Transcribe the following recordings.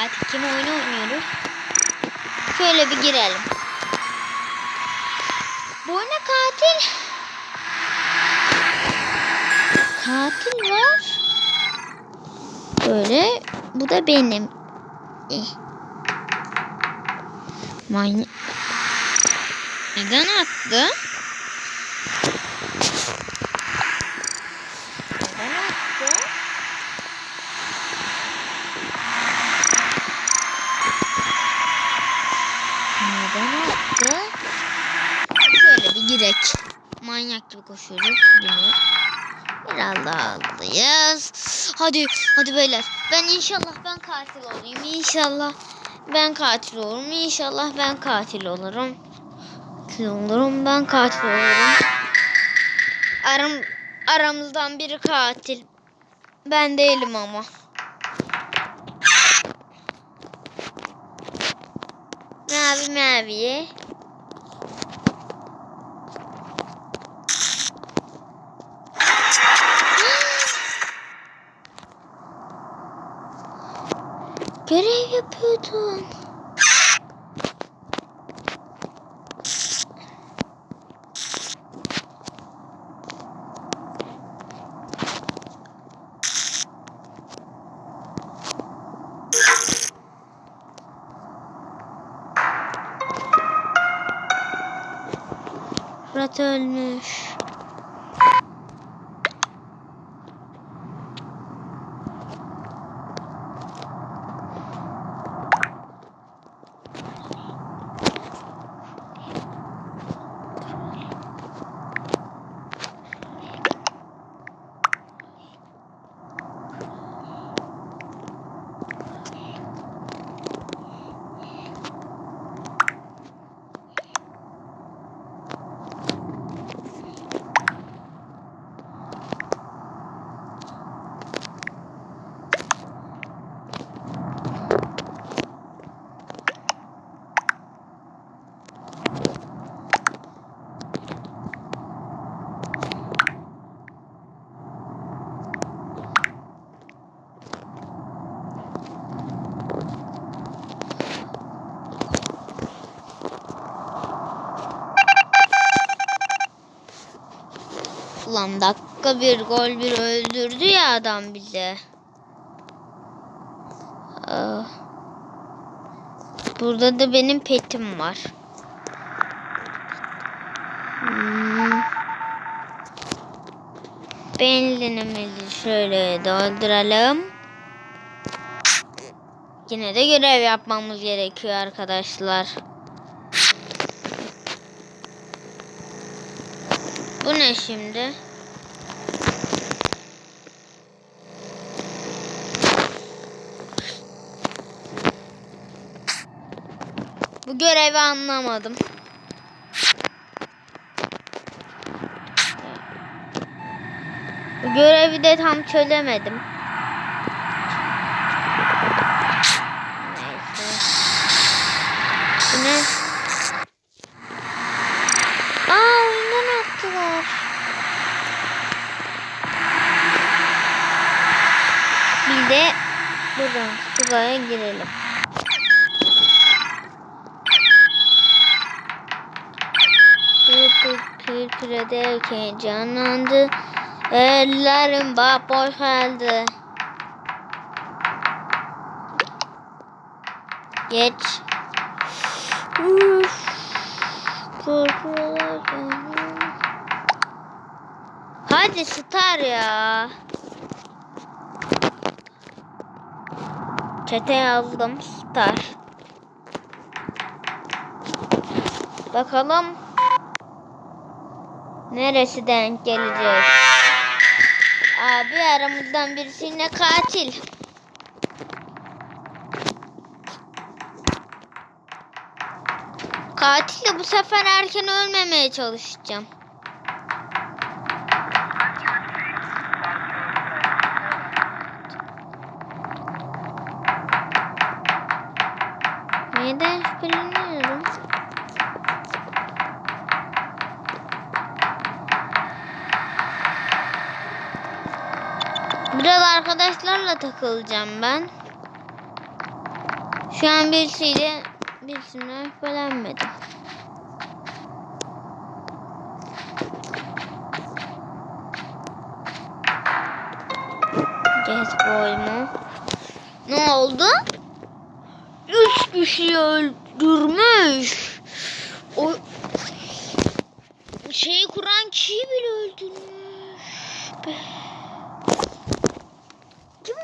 katil kim oyunu oynuyoruz. Şöyle bir girelim. Bu ne katil? Katil var. Böyle. Bu da benim. Eh. Manyak. Neden attı? Neden attı? Neden attı? Şöyle bir girek. Manyak gibi koşuyoruz. Yine. Biraz daha hızlıyız. Hadi, hadi beyler. Ben inşallah ben katil olayım. İnşallah ben katil olurum. İnşallah ben katil olurum. Katil olurum. Ben katil olurum. Aram, aramızdan biri katil. Ben değilim ama. Mavi maviye. Görev yapıyordun. Fırat ölmüş. Ulan dakika bir gol bir öldürdü ya adam bize. Aa. Burada da benim petim var. Hmm. Benzinimizi şöyle dolduralım. Yine de görev yapmamız gerekiyor arkadaşlar. Bu ne şimdi? Bu görevi anlamadım. Bu görevi de tam çözemedim. Neyse. Bu ne? Aa oyundan attılar. Bir de buradan Suga'ya girelim. Pır pır pır pır ederken canlandı. Ellerim boş kaldı. Geç. Uf. Hadi star ya. Çete yazdım star. Bakalım neresi denk gelecek. Abi aramızdan birisine katil. Katil de bu sefer erken ölmemeye çalışacağım. Arkadaşlarla takılacağım ben. Şu an birisiyle birisinden şüphelenmedim. Yes boy mu? Ne oldu? Üç kişiyi öldürmüş. O şeyi kuran kişiyi bile öldürmüş. Be. Kim?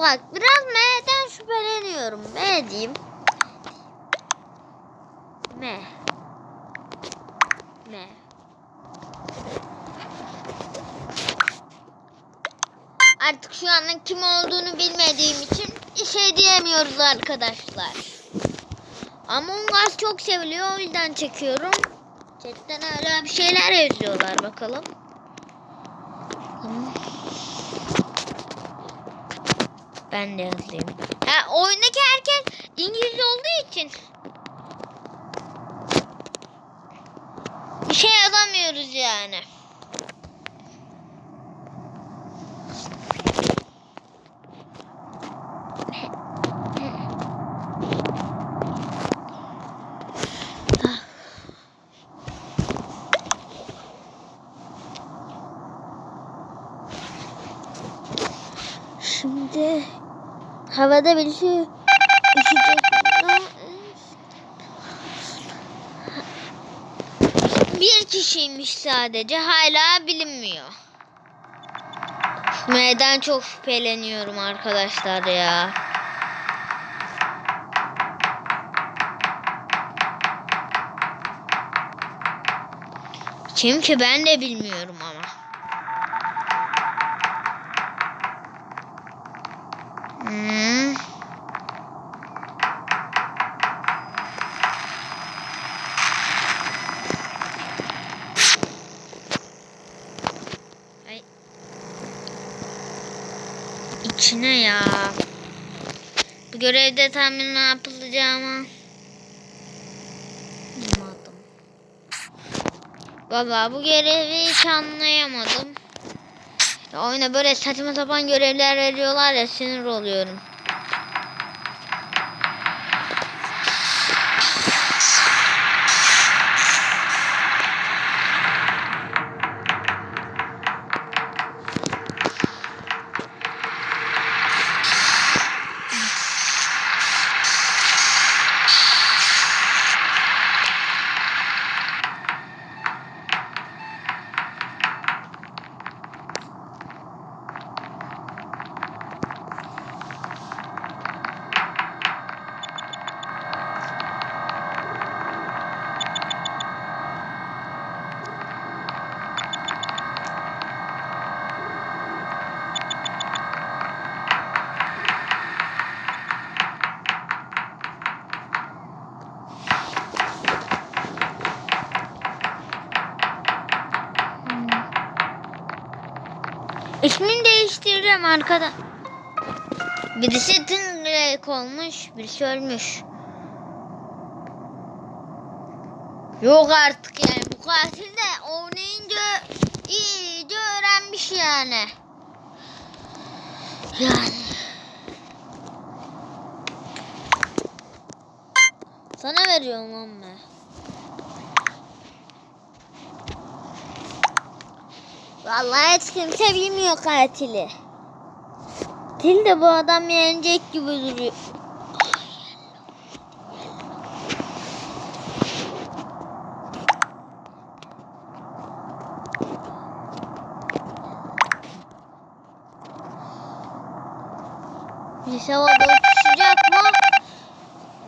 Bak biraz M'den şüpheleniyorum. M diyeyim. M. M. Artık şu anın kim olduğunu bilmediğim için bir şey diyemiyoruz arkadaşlar. Among Us çok seviliyor o yüzden çekiyorum. Chatten hala bir şeyler yazıyorlar bakalım. Ben de yazayım. Ha, oyundaki herkes İngilizce olduğu için bir şey yazamıyoruz yani. Şimdi havada birisi üşüyecek. Bir kişiymiş sadece. Hala bilinmiyor. M'den çok şüpheleniyorum arkadaşlar ya. Kim ki ben de bilmiyorum İçine ya. Bu görevde tahmin ne yapılacağımı bilmadım. Baba bu görevi hiç anlayamadım. Ya oyuna böyle saçma sapan görevler veriyorlar ya sinir oluyorum. İsmini değiştireceğim arkada. Birisi tıngrek olmuş, birisi ölmüş. Yok artık yani bu katil de oynayınca iyice öğrenmiş yani. Yani. Sana veriyorum lan ben. Vallahi hiç kimse bilmiyor katili. Til de bu adam yenecek gibi duruyor. Bir havada uçuşacak mı?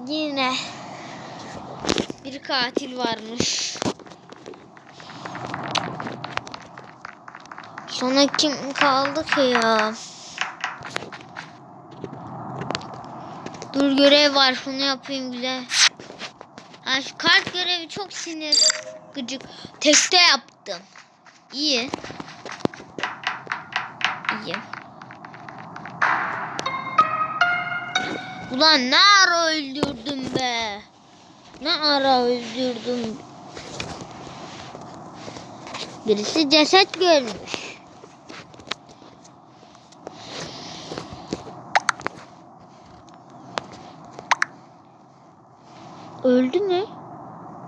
Yine bir katil varmış. Sonra kim kaldı ki ya? Dur görev var şunu yapayım güzel. Ha, şu kart görevi çok sinir gıcık. Tekte yaptım. İyi. İyi. Ulan ne ara öldürdüm be. Ne ara öldürdüm. Birisi ceset görmüş. Öldü mü?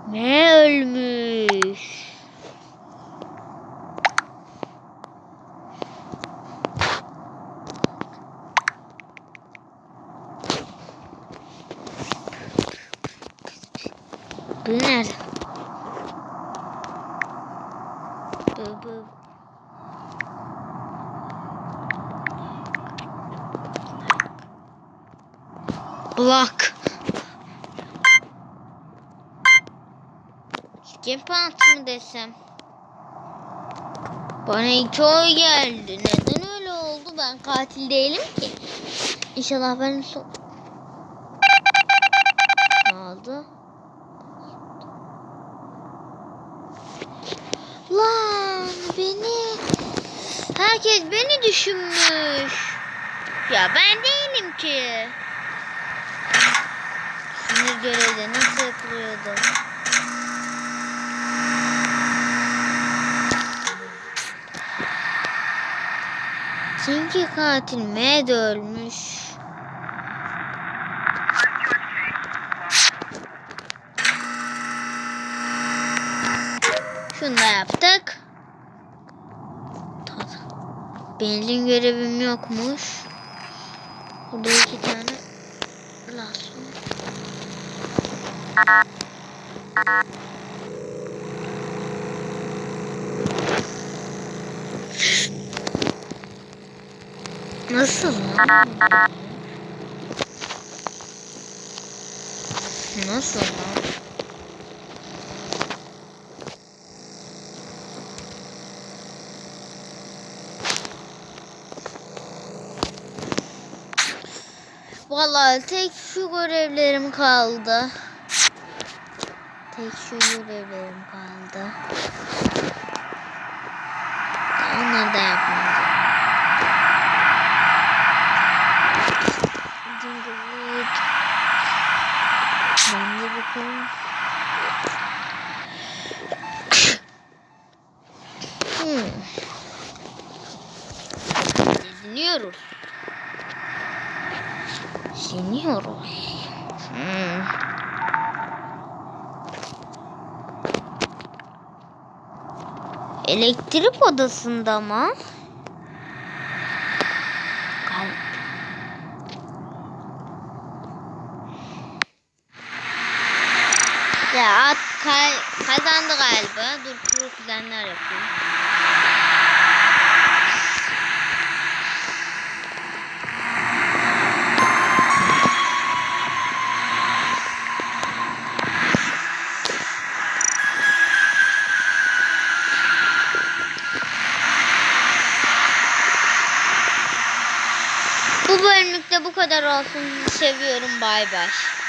Ne ölmüş? Bu nerede? Bu bu. Block. Pant mı desem? Bana iki oy geldi. Neden öyle oldu? Ben katil değilim ki. İnşallah benim son... Ne oldu? Lan beni... Herkes beni düşünmüş. Ya ben değilim ki. Sinir görevde nasıl yapılıyordu? Çünkü katil Med ölmüş. Şunu da yaptık. Benim görevim yokmuş. Burada iki tane lazım. Nasıl? Nasıl lan? Vallahi tek şu görevlerim kaldı. Tek şu görevlerim kaldı. Onları da yapmadım. Ben de bakalım. Hmm. Dinliyoruz. Dinliyoruz. Hmm. Elektrik odasında mı? Kazandı galiba. Dur pro planlar yapayım. Bu bölümlükte bu kadar olsun. Seviyorum. Bay bay.